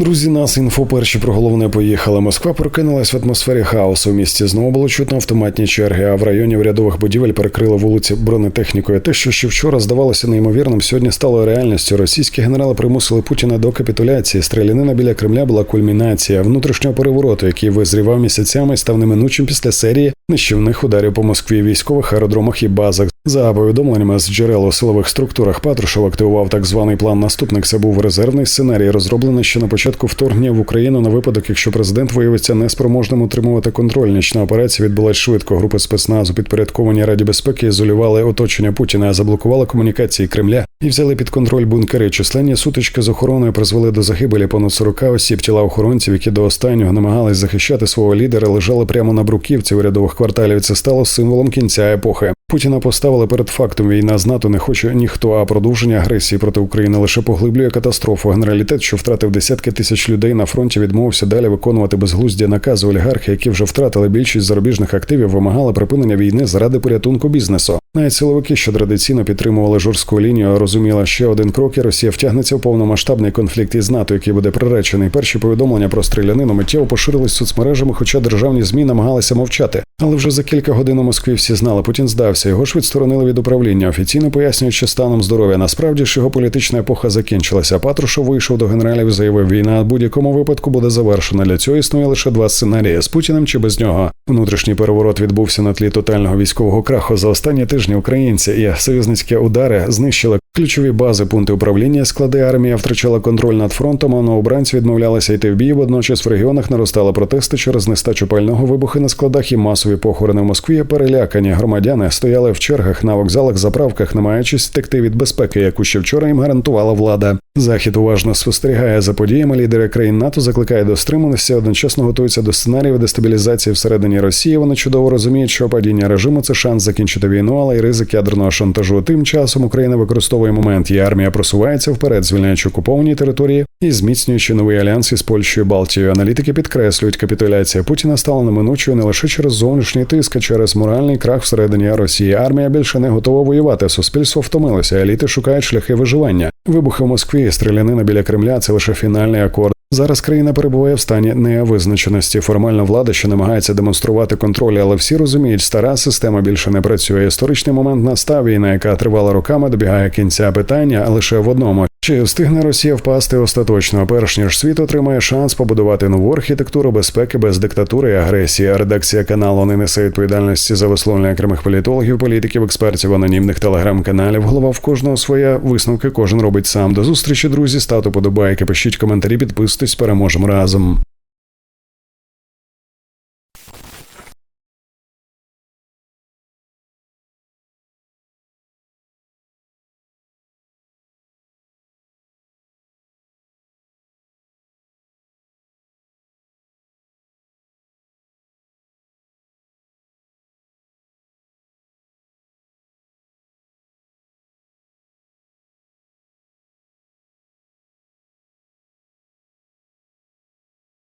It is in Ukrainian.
Друзі, нас інфо перші про головне поїхали. Москва прокинулась в атмосфері хаосу. У місті знову було чутно автоматні черги. А в районі урядових будівель перекрили вулиці бронетехнікою. Те, що ще вчора здавалося неймовірним, сьогодні стало реальністю. Російські генерали примусили Путіна до капітуляції. Стрілянина біля Кремля була кульмінація внутрішнього перевороту, який визрівав місяцями, став неминучим після серії нищівних ударів по Москві, військових аеродромах і базах. За повідомленнями з джерел у силових структурах Патрушев активував так званий план наступник. Це був резервний сценарій, розроблений ще на початку вторгнення в Україну на випадок, якщо президент виявиться неспроможним утримувати контроль. Нічна операція відбулась швидко. Групи спецназу підпорядковані Раді безпеки ізолювали оточення Путіна, заблокували комунікації Кремля і взяли під контроль бункери. Численні сутички з охороною призвели до загибелі понад 40 осіб. Тіла охоронців, які до останнього намагались захищати свого лідера, лежали прямо на бруківці урядових кварталів. Це стало символом кінця епохи. Путіна поставили перед фактом. Війна з НАТО не хоче ніхто, а продовження агресії проти України лише поглиблює катастрофу. Генералітет, що втратив десятки тисяч людей на фронті, відмовився далі виконувати безглузді накази олігархи, які вже втратили більшість зарубіжних активів, вимагали припинення війни заради порятунку бізнесу. Навіть силовики, що традиційно підтримували жорстку лінію, розуміла ще один крок, і Росія втягнеться в повномасштабний конфлікт із НАТО, який буде приречений. Перші повідомлення про стрілянину миттєво поширились соцмережами, хоча державні змі намагалися мовчати. Але вже за кілька годин у Москві всі знали, Путін здався. Його ж відсторонили від управління, офіційно пояснюючи станом здоров'я. Насправді ж його політична епоха закінчилася. Патрушев вийшов до генералів, і заявив, війна в будь-якому випадку буде завершена. Для цього існує лише два сценарії з Путіним чи без нього. Внутрішній переворот відбувся на тлі тотального військового краху. За останні тижні українці і союзницькі удари знищили ключові бази, пункти управління, склади армія втрачала контроль над фронтом. А новобранці відмовлялися йти в бій. Водночас в регіонах наростали протести через нестачу пального вибухи на складах і масові похорони в Москві. Перелякані громадяни стояли в чергах на вокзалах, заправках, намагаючись втекти від безпеки, яку ще вчора їм гарантувала влада. Захід уважно спостерігає за подіями. Лідери країн НАТО закликає до стриманості, одночасно готуються до сценаріїв дестабілізації всередині Росії. Вони чудово розуміють, що падіння режиму це шанс закінчити війну, але й ризик ядерного шантажу. Тим часом Україна використовує момент. і армія просувається вперед, звільняючи окуповані території і зміцнюючи новий альянс із Польщею Балтією. Аналітики підкреслюють, капітуляція Путіна стала неминучою не лише через зовнішній тиск, а через моральний крах всередині Росії. Армія більше не готова воювати. Суспільство втомилося. Еліти шукають шляхи виживання. Вибухи в Москві, стрілянина біля Кремля це лише фінальний акорд. Зараз країна перебуває в стані невизначеності. Формально влада ще намагається демонструвати контроль, але всі розуміють, стара система більше не працює. Історичний момент настав війна, яка тривала роками, добігає кінця питання лише в одному: чи встигне Росія впасти остаточно, перш ніж світ отримає шанс побудувати нову архітектуру безпеки без диктатури і агресії. Редакція каналу не несе відповідальності за висловлення окремих політологів, політиків, експертів, анонімних телеграм-каналів. Голова в кожного своя висновки кожен робить сам. До зустрічі, друзі. Ставте подобайки, пишіть коментарі, підписуйтесь, переможемо разом.